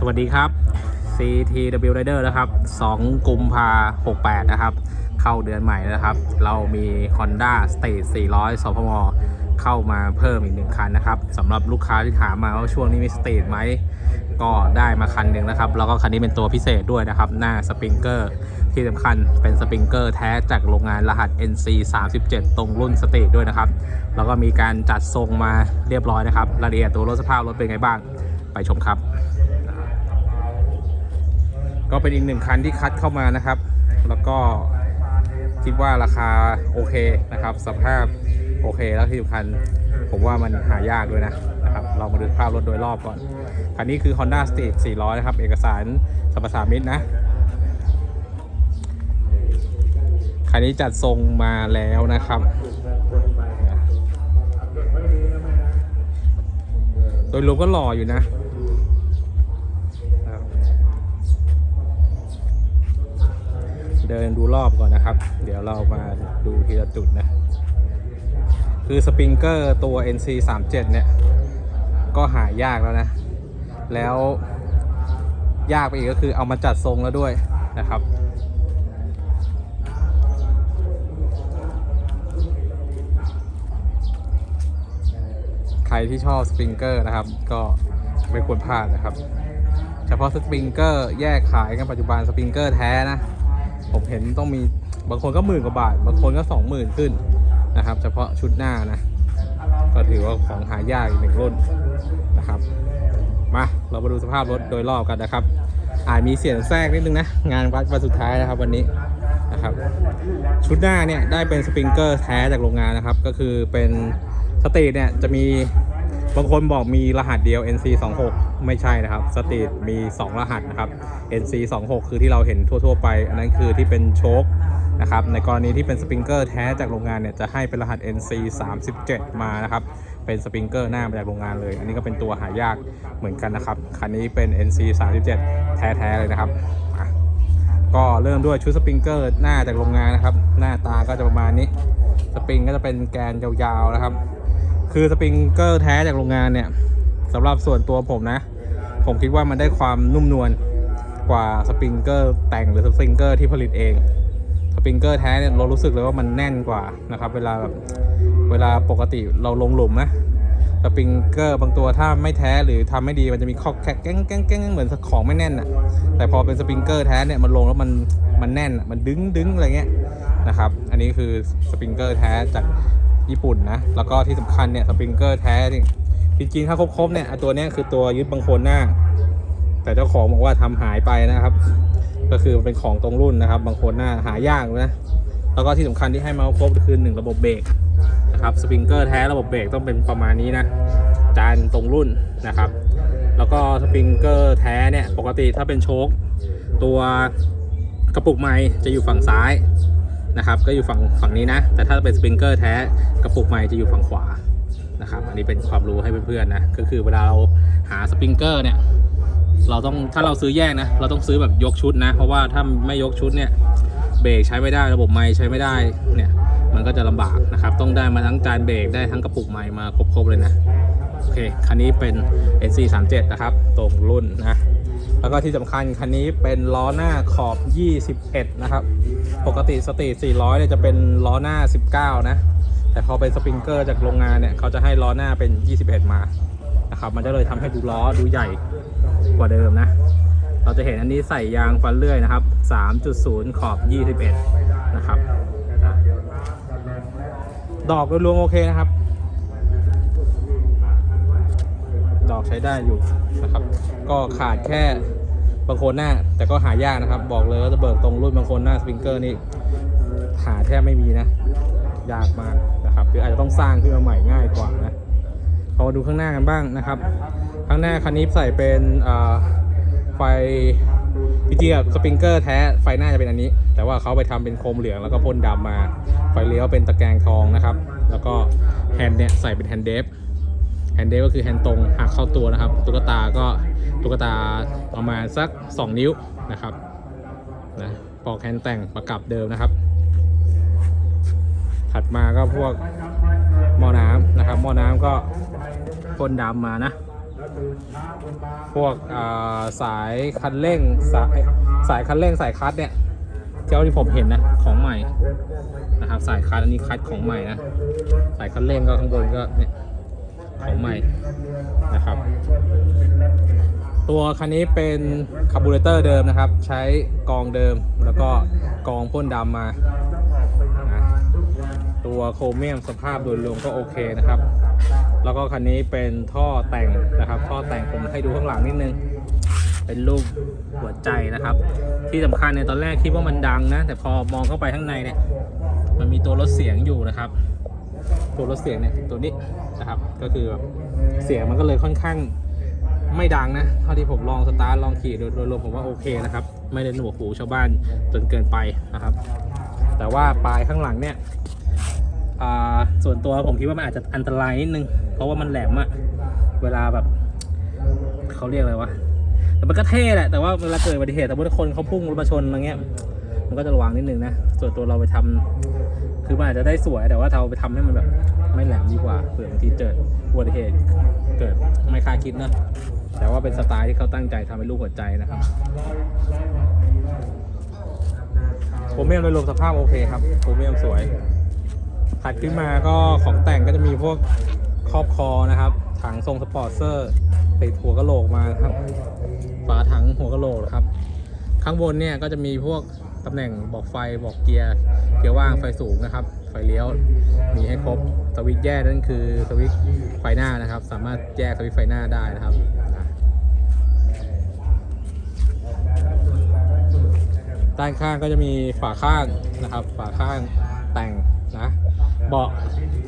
สวัสดีครับ CTW Rider นะครับ2กุมภา68 นะครับ เข้าเดือนใหม่นะครับ เรามี Honda State 400 สพม เข้ามาเพิ่มอีกหนึ่งคันนะครับสำหรับลูกค้าที่ถามมาว่าช่วงนี้มี State ไหม ก็ได้มาคันหนึ่งนะครับ แล้วก็คันนี้เป็นตัวพิเศษด้วยนะครับ หน้าสปริงเกอร์ ที่สำคัญเป็นสปริงเกอร์แท้จากโรงงานรหัส NC 37ตรงรุ่นสเตทด้วยนะครับ แล้วก็มีการจัดทรงมาเรียบร้อยนะครับรายละเอียดตัวรถสภาพรถเป็นไงบ้าง ไปชมครับ ก็เป็นอีกหนึ่งคันที่คัดเข้ามานะครับ แล้วก็คิดว่าราคาโอเคนะครับ สภาพโอเคแล้วที่สำคัญผมว่ามันหายากด้วยนะนะครับ เรามาดูภาพรถโดยรอบก่อน คันนี้คือ Honda State 400 นะครับ เอกสารสรรพสามิตนะ คันนี้จัดทรงมาแล้วนะครับ โดยรวมก็หล่ออยู่นะ เดินดูรอบก่อนนะครับ เดี๋ยวเรามาดูทีละจุดนะ คือสปริงเกอร์ตัว NC 3 7เนี่ย ก็หายากแล้วนะ แล้วยากไปอีกก็คือเอามาจัดทรงแล้วด้วยนะครับใครที่ชอบสปริงเกอร์นะครับ ก็ไม่ควรพลาดนะครับ เฉพาะสปริงเกอร์แยกขายกันปัจจุบันสปริงเกอร์แท้นะ ผมเห็นต้องมีบางคนก็หมื่นกว่าบาท บางคนก็สองหมื่นขึ้นนะครับ เฉพาะชุดหน้านะ ก็ถือว่าของหายากอีกหนึ่งรุ่นนะครับมาเรามาดูสภาพรถโดยรอบกันนะครับ อาจมีเสียงแทรกนิดนึงนะ งานวัดวันสุดท้ายนะครับวันนี้นะครับ ชุดหน้าเนี่ยได้เป็นสปริงเกอร์แท้จากโรงงานนะครับ ก็คือเป็นสตรีทเนี่ยจะมี บางคนบอกมีรหัสเดียว NC 2 6ไม่ใช่นะครับ สตรีทมี 2 รหัสนะครับ NC 2 6คือที่เราเห็นทั่ว ๆ ไป อันนั้นคือที่เป็นโชคนะครับ ในกรณีที่เป็นสปริงเกอร์แท้จากโรงงานเนี่ยจะให้เป็นรหัส NC 37มานะครับ เป็นสปริงเกอร์หน้ามาจากโรงงานเลย อันนี้ก็เป็นตัวหายากเหมือนกันนะครับ คันนี้เป็น NC 37แท้ๆเลยนะครับก็เริ่มด้วยชุดสปริงเกอร์หน้าจากโรงงานนะครับ หน้าตาก็จะประมาณนี้ สปริงก็จะเป็นแกนยาวๆนะครับ คือสปริงเกอร์แท้จากโรงงานเนี่ยสำหรับส่วนตัวผมนะ ผมคิดว่ามันได้ความนุ่มนวลกว่าสปริงเกอร์แต่งหรือสปริงเกอร์ที่ผลิตเองสปริงเกอร์แท้เนี่ยเรารู้สึกเลยว่ามันแน่นกว่านะครับเวลาแบบเวลาปกติเราลงหลุมนะสปริงเกอร์บางตัวถ้าไม่แท้หรือทำไม่ดีมันจะมีข้อแคกแก้งแก้งแก้งเหมือนของไม่แน่นอะแต่พอเป็นสปริงเกอร์แท้เนี่ยมันลงแล้วมันมันแน่นมันดึงดึงอะไรเงี้ยนะครับ อันนี้คือสปริงเกอร์แท้จาก ญี่ปุ่นนะ แล้วก็ที่สำคัญเนี่ยสปริงเกอร์แท้นี่จริงถ้าครบๆเนี่ยตัวนี้คือตัวยึดบังโคนหน้า แต่เจ้าของบอกว่าทำหายไปนะครับ ก็คือเป็นของตรงรุ่นนะครับบางคนหน้าหายากนะแล้วก็ที่สำคัญที่ให้มาครบคือหนึ่งระบบเบรกนะครับสปริงเกอร์แท้ระบบเบรกต้องเป็นประมาณนี้นะจานตรงรุ่นนะครับ แล้วก็สปริงเกอร์แท้เนี่ยปกติถ้าเป็นโชคตัวกระปุกไม้จะอยู่ฝั่งซ้าย นะครับ ก็อยู่ฝั่งฝั่งนี้นะ แต่ถ้าเป็นสปริงเกอร์แท้กระปุกไม้จะอยู่ฝั่งขวานะครับ อันนี้เป็นความรู้ให้เพื่อนๆนะ ก็คือเวลาเราหาสปริงเกอร์เนี่ย เราต้องถ้าเราซื้อแยกนะ เราต้องซื้อแบบยกชุดนะ เพราะว่าถ้าไม่ยกชุดเนี่ยเบรกใช้ไม่ได้ระบบไม้ใช้ไม่ได้เนี่ยมันก็จะลำบากนะครับ ต้องได้มาทั้งจานเบรกได้ทั้งกระปุกไม้มาครบๆเลยนะ อเคคันนี้เป็น NC 3 7นะครับ ตรงรุ่นนะแล้วก็ที่สำคัญคันนี้เป็นล้อหน้าขอบ 21 นะครับ ปกติสตรีท400เนี่ยจะเป็นล้อหน้า 19 นะ แต่พอเป็นสปริงเกอร์จากโรงงานเนี่ย เขาจะให้ล้อหน้าเป็น 21 มานะครับมันจะเลยทำให้ดูล้อดูใหญ่กว่าเดิมนะ เราจะเห็นอันนี้ใส่ยางฟันเลื่อยนะครับ 3.0 ขอบ 21 นะครับ ดอกโดยรวมโอเคนะครับ ดอกใช้ได้อยู่นะครับ ก็ขาดแค่บางคนหน้า แต่ก็หายากนะครับ บอกเลยว่าจะเบิกตรงรุ่นบางคนหน้าสปริงเกอร์นี่หาแทบไม่มีนะ ยากมากนะครับคืออาจจะต้องสร้างขึ้นมาใหม่ง่ายกว่านะพอมาดูข้างหน้ากันบ้างนะครับ ข้างหน้าคันนี้ใส่เป็นไฟจริงๆสปริงเกอร์แท้ไฟหน้าจะเป็นอันนี้ แต่ว่าเขาไปทำเป็นโคมเหลืองแล้วก็พ่นดำมา ไฟเลี้ยวเป็นตะแกรงทองนะครับ แล้วก็แฮนด์เนี่ยใส่เป็นแฮนด์เดฟ แฮนเดฟก็คือแฮนด์ตรงหักเข้าตัวนะครับ ตุ๊กตาก็ตุ๊กตาประมาณสัก 2 นิ้วนะครับนะปอกแฮนด์แต่งประกับเดิมนะครับ ถัดมาก็พวกหม้อน้ำนะครับหม้อน้ำก็พ่นดำมานะ พวกอ่าสายคันเร่งสายสายคันเร่งสายคัตเนี่ยเจ้าที่ผมเห็นนะของใหม่นะครับสายคัตอันนี้คัตของใหม่นะสายคันเร่งก็ข้างบนก็เนี่ย ของใหม่นะครับ ตัวคันนี้เป็นคาร์บูเรเตอร์เดิมนะครับ ใช้กองเดิมแล้วก็กองพ่นดำมานะตัวโครเมียมสภาพโดยรวมก็โอเคนะครับ แล้วก็คันนี้เป็นท่อแต่งนะครับ ท่อแต่งผมให้ดูข้างหลังนิดนึง เป็นรูปหัวใจนะครับ ที่สำคัญเนี่ยตอนแรกคิดว่ามันดังนะ แต่พอมองเข้าไปข้างในเนี่ยมันมีตัวลดเสียงอยู่นะครับ ตัวลดเสียงเนี่ยตัวนี้นะครับก็คือแบบเสียงมันก็เลยค่อนข้างไม่ดังนะเท่าที่ผมลองสตาร์ทลองขี่โดยรวมผมว่าโอเคนะครับไม่ได้หนวกหูชาวบ้านจนเกินไปนะครับ แต่ว่าปลายข้างหลังเนี่ยอ่าส่วนตัวผมคิดว่ามันอาจจะอันตรายนิดนึง เพราะว่ามันแหลมอะเวลาแบบเขาเรียกอะไรวะแต่มันก็เท่แหละแต่ว่าเวลาเกิดอุบัติเหตุแต่ว่าคนเขาพุ่งรถมาชนอะไรเงี้ยมันก็จะระวังนิดนึงนะส่วนตัวเราไปทำ คือมันอาจจะได้สวยแต่ว่าเราไปทำให้มันแบบไม่แหลมดีกว่าเผื่อบางทีเกิดอุบัติเหตุเกิดไม่คาดคิดนะแต่ว่าเป็นสไตล์ที่เขาตั้งใจทำให้ลูกหัวใจนะครับโครเมียมโดยรวมสภาพโอเคครับโครเมียมสวยถัดขึ้นมาก็ของแต่งก็จะมีพวกครอบคอนะครับ ถังทรงสปอร์ตเซอร์ติดหัวกะโหลกมาครับฝาถังหัวกะโหลกนะครับ ข้างบนเนี่ยก็จะมีพวกตำแหน่งบอกไฟบอกเกียร์ เกียร์ว่างไฟสูงนะครับ ไฟเลี้ยวมีให้ครบสวิตช์แยกนั่นคือสวิตช์ไฟหน้านะครับ สามารถแยกสวิตช์ไฟหน้าได้นะครับด้านข้างก็จะมีฝาข้างนะครับ ฝาข้างแต่งนะเบาะ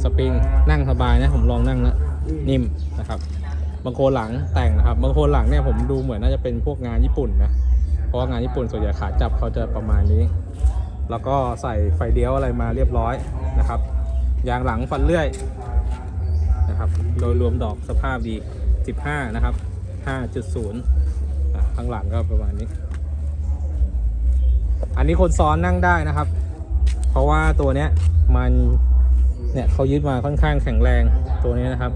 สปริงนั่งสบายนะผมลองนั่งแล้วนิ่มนะครับบางโคนหลังแต่งนะครับบางโคนหลังเนี่ยผมดูเหมือนน่าจะเป็นพวกงานญี่ปุ่นนะเพราะงานญี่ปุ่นส่วนใหญ่ขาจับเขาจะประมาณนี้ แล้วก็ใส่ไฟเดียวอะไรมาเรียบร้อยนะครับยางหลังฟันเลื่อยนะครับโดยรวมดอกสภาพดี 15 นะครับ 5.0 ข้างหลังก็ประมาณนี้ อันนี้คนซ้อนนั่งได้นะครับ เพราะว่าตัวเนี้ยมันเนี่ยเขายึดมาค่อนข้างแข็งแรงตัวนี้นะครับ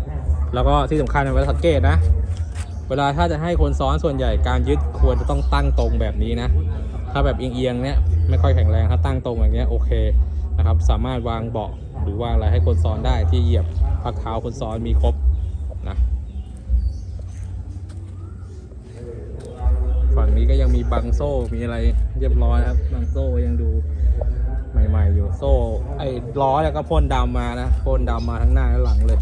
แล้วก็ที่สำคัญเวลาสังเกตนะ เวลาถ้าจะให้คนซ้อนส่วนใหญ่การยึดควรจะต้องตั้งตรงแบบนี้นะ ถ้าแบบเอียงๆเนี่ย ไม่ค่อยแข็งแรงถ้าตั้งตรงอย่างเงี้ยโอเคนะครับสามารถวางเบาะหรือวางอะไรให้คนซ้อนได้ที่เหยียบพักเท้าคนซ้อนมีครบนะฝั่งนี้ก็ยังมีบังโซ่มีอะไรเรียบร้อยครับบังโซ่ยังดูใหม่ๆอยู่โซ่ไอ้ล้อเนี่ยก็พ่นดำมานะพ่นดำมาทั้งหน้าและหลังเลย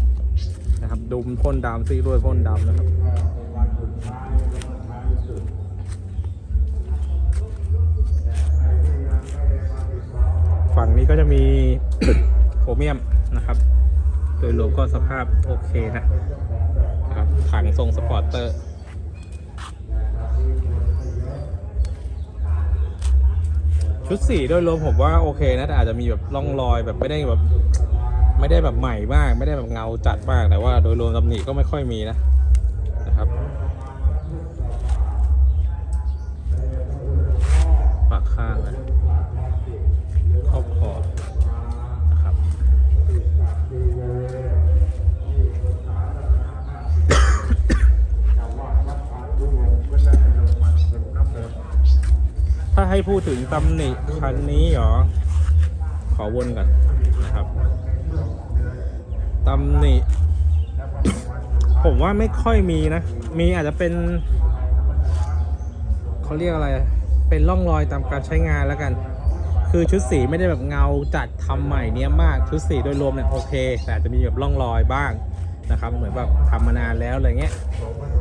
นะครับดุมพ่นดำซีด้วยพ่นดำนะครับ ก็จะมีโครเมียมนะครับ โดยรวมก็สภาพโอเคนะนะครับถังทรงสปอร์เตอร์ชุดสีโดยรวมผมว่าโอเคนะแต่อาจจะมีแบบร่องรอยแบบไม่ได้แบบไม่ได้แบบใหม่มาก ไม่ได้แบบเงาจัดมากแต่ว่าโดยรวมตำหนิก็ไม่ค่อยมีนะนะครับปากข้างนะ ให้พูดถึงตำหนิคันนี้หรอ ขอวนก่อนนะครับตำหนิ ผมว่าไม่ค่อยมีนะ มีอาจจะเป็น เขาเรียกอะไร เป็นร่องรอยตามการใช้งานแล้วกัน คือชุดสีไม่ได้แบบเงาจัดทำใหม่เนี้ยมาก ชุดสีโดยรวมเนี่ยโอเค แต่อาจจะมีแบบร่องรอยบ้าง นะครับ เหมือนแบบทำมานานแล้วอะไรเงี้ย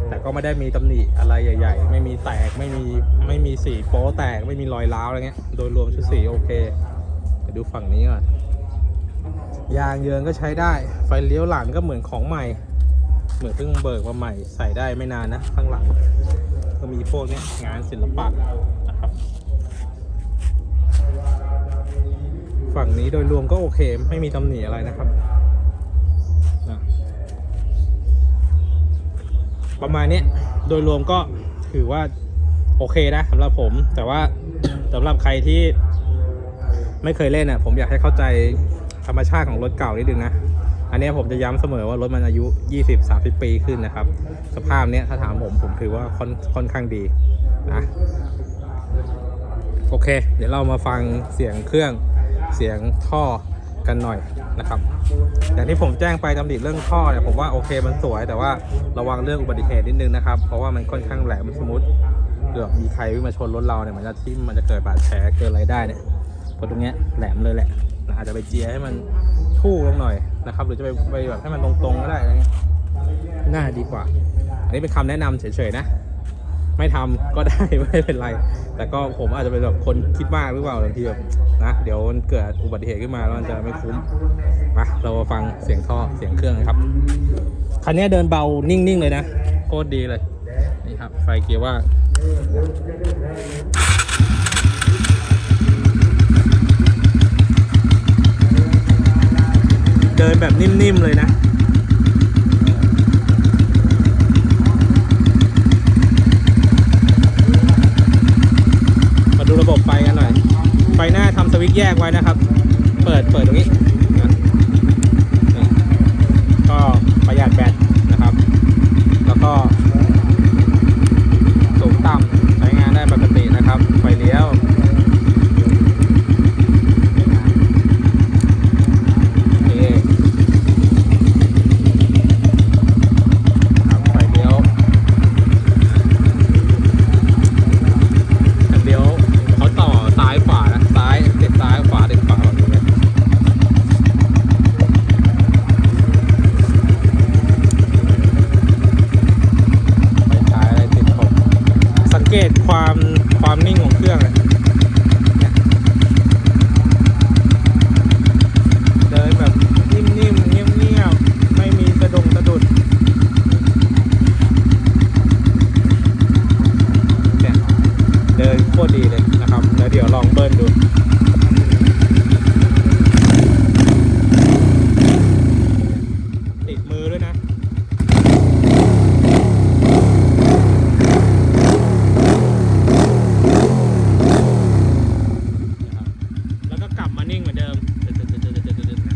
แต่ก็ไม่ได้มีตำหนิอะไรใหญ่ ๆ ไม่มีแตกไม่มีไม่มีสีโป๊แตกไม่มีรอยร้าวอะไรเงี้ย โดยรวมชุดสีโอเคไปดูฝั่งนี้ก่อนยางเยินก็ใช้ได้ ไฟเลี้ยวหลังก็เหมือนของใหม่ เหมือนเพิ่งเบิกมาใหม่ ใส่ได้ไม่นานนะข้างหลัง ก็มีพวกนี้งานศิลปะนะครับ ฝั่งนี้โดยรวมก็โอเค ไม่มีตำหนิอะไรนะครับ ประมาณนี้โดยรวมก็ถือว่าโอเคนะสำหรับผม แต่ว่าสำหรับใครที่ไม่เคยเล่นอะ ผมอยากให้เข้าใจธรรมชาติของรถเก่านิดนึงนะ อันนี้ผมจะย้ำเสมอว่ารถมันอายุ 20-30 ปีขึ้นนะครับ สภาพเนี้ยถ้าถามผมผมถือว่าค่อนค่อนข้างดีนะ โอเค เดี๋ยวเรามาฟังเสียงเครื่องเสียงท่อ กันหน่อยนะครับอย่างที่ผมแจ้งไปตำหนิเรื่องท่อเนี่ยผมว่าโอเคมันสวย แต่ว่าระวังเรื่องอุบัติเหตุนิดนึงนะครับ เพราะว่ามันค่อนข้างแหลมสมมติเกิดมีใครวิ่งมาชนรถเราเนี่ยมันจะทิ่มมันจะเกิดบาดแผลเกิดอะไรได้เนี่ยเพราะตรงเนี้ยแหลมเลยแหละนะอาจจะไปเจียให้มันทู่ลงหน่อยนะครับ หรือจะไปไปแบบให้มันตรงๆก็ได้อะไรเงี้ยน่าดีกว่า อันนี้เป็นคำแนะนำเฉยๆนะ ไม่ทำก็ได้ไม่เป็นไร แต่ก็ผมอาจจะเป็นแบบคนคิดมากหรือเปล่าบางทีแบบนะเดี๋ยวมันเกิดอุบัติเหตุขึ้นมาแล้วมันจะไม่คุ้มมาเรามาฟังเสียงท่อเสียงเครื่องนะครับคันนี้เดินเบานิ่งๆเลยนะโคตรดีเลยนี่ครับไฟเกียร์ว่างเดินแบบนิ่มๆเลยนะ มาดูระบบไฟกันหน่อย ไฟหน้าทำสวิตช์ แยกไว้นะครับ เปิดเปิดตรงนี้นะก็ประหยัดแบตนะครับ แล้วก็สูงต่ำใช้งานได้ปกตินะครับ ไฟเลี้ยว โอเคครับไฟเลี้ยว แต่เลี้ยวเขาต่อซ้ายขวานะ ซ้ายติดซ้ายขวาติดขวาแบบนี้เลยไปซ้ายอะไรติดผมสังเกตความความนิ่งของเครื่องเลยเนี่ยเดินแบบนิ่มๆเงียบๆไม่มีสะดงสะดุดเนี่ย เดินโคตรดีเลยนะครับ แล้วเดี๋ยวลองเบิ้ลดู ติดมือด้วยนะ นะครับ แล้วก็กลับมานิ่งเหมือนเดิมตึ๊ดๆๆๆๆๆ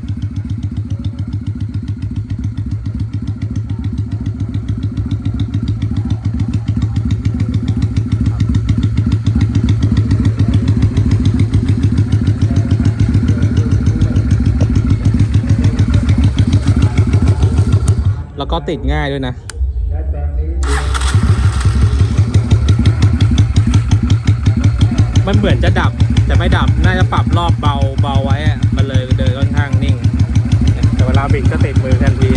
แล้วก็ ติดง่ายด้วยนะมันเหมือนจะดับแต่ไม่ดับน่าจะปรับรอบเบาเบาไว้อะมันเลยเดินค่อนข้างนิ่ง แต่เวลาบิดก็ติดมือทันที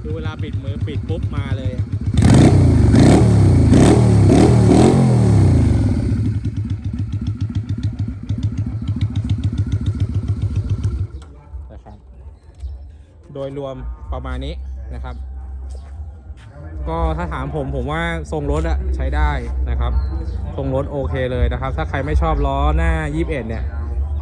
คือเวลาบิดมือปิดปุ๊บมาเลยอะนะครับ โด ยรวมประมาณนี้นะครับ ก็ถ้าถามผมผมว่าทรงรถอะใช้ได้นะครับ ทรงรถโอเคเลยนะครับ ถ้าใครไม่ชอบล้อหน้า 21 เนี่ย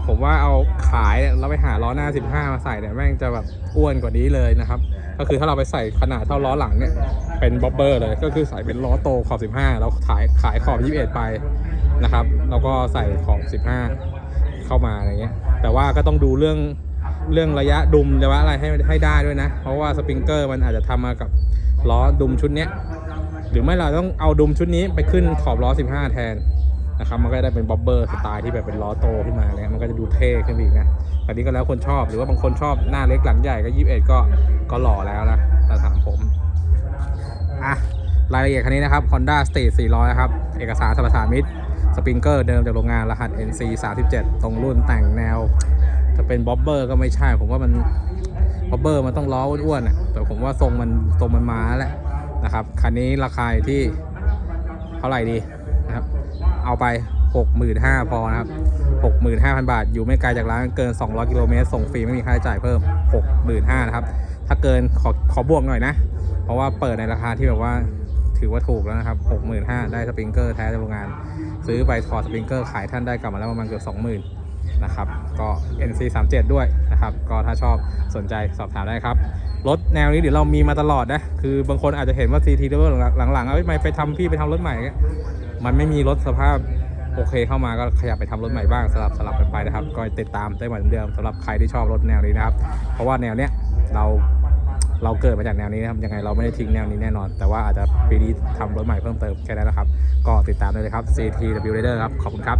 ผมว่าเอาขายเนี่ยเราไปหาล้อหน้า 15 มาใส่เนี่ยแม่งจะแบบอ้วนกว่านี้เลยนะครับ ก็คือถ้าเราไปใส่ขนาดเท่าล้อหลังเนี่ยเป็นบ๊อบเบอร์เลย ก็คือใส่เป็นล้อโตขอบ 15 แล้วขายขายขอบ 21 ไปนะครับ แล้วก็ใส่ขอบ 15 เข้ามาอะไรเงี้ย แต่ว่าก็ต้องดูเรื่อง เรื่องระยะดุมระยะอะไรให้ให้ได้ด้วยนะ เพราะว่าสปริงเกอร์มันอาจจะทำมากับล้อดุมชุดเนี้ยหรือไม่เราต้องเอาดุมชุดนี้ไปขึ้นขอบล้อ 15 แทนนะครับมันก็จะได้เป็นบ๊อบเบอร์สไตล์ที่แบบเป็นล้อโตขึ้นมาเนี่ยมันก็จะดูเท่ขึ้นไปอีกนะแต่นี้ก็แล้วคนชอบหรือว่าบางคนชอบหน้าเล็กหลังใหญ่ก็21ก็ก็หล่อแล้วนะแต่ถามผมอะรายละเอียดคันนี้นะครับ Honda State 400 นะครับ เอกสารสรรพสามิตสปริงเกอร์เดิมจากโรงงานรหัส NC 37 ตรงรุ่นแต่งแนว จะเป็นบ๊อบเบอร์ก็ไม่ใช่ ผมว่ามันบ๊อบเบอร์มันต้องล้ออ้วนๆอะแต่ผมว่าทรงมันทรงมันมาแล้วแหละนะครับคันนี้ราคาที่เท่าไหร่ดีนะครับ เอาไป 65,000พอนะครับ 65,000 บาท อยู่ไม่ไกลจากร้านเกิน 200 กิโลเมตรส่งฟรีไม่มีค่าใช้จ่ายเพิ่ม 65,000นะครับ ถ้าเกินขอขอบวกหน่อยนะ เพราะว่าเปิดในราคาที่แบบว่าถือว่าถูกแล้วนะครับ 65,000 ได้สปริงเกอร์แท้จากโรงงาน ซื้อไปถอดสปริงเกอร์ขายท่านได้กลับมาแล้วประมาณเกือบ 20,000 นะครับ ก็ NC 37 ด้วยนะครับ ก็ถ้าชอบสนใจสอบถามได้ครับ รถแนวนี้เดี๋ยวเรามีมาตลอดนะ คือบางคนอาจจะเห็นว่า CT เดเวอร์หลังๆ เอ้ยไม่ไปทำพี่ไปทำรถใหม่ มันไม่มีรถสภาพโอเคเข้ามาก็ขยับไปทำรถใหม่บ้างสลับสลับกันไปนะครับ ก็ติดตามได้เหมือนเดิมสำหรับใครที่ชอบรถแนวนี้นะครับ เพราะว่าแนวเนี้ยเราเราเกิดมาจากแนวนี้นะครับยังไงเราไม่ได้ทิ้งแนวนี้แน่นอน แต่ว่าอาจจะปีนี้ทำรถใหม่เพิ่มเติมแค่นั้นนะครับ ก็ติดตามได้เลยครับ CTW Rider ครับขอบคุณครับ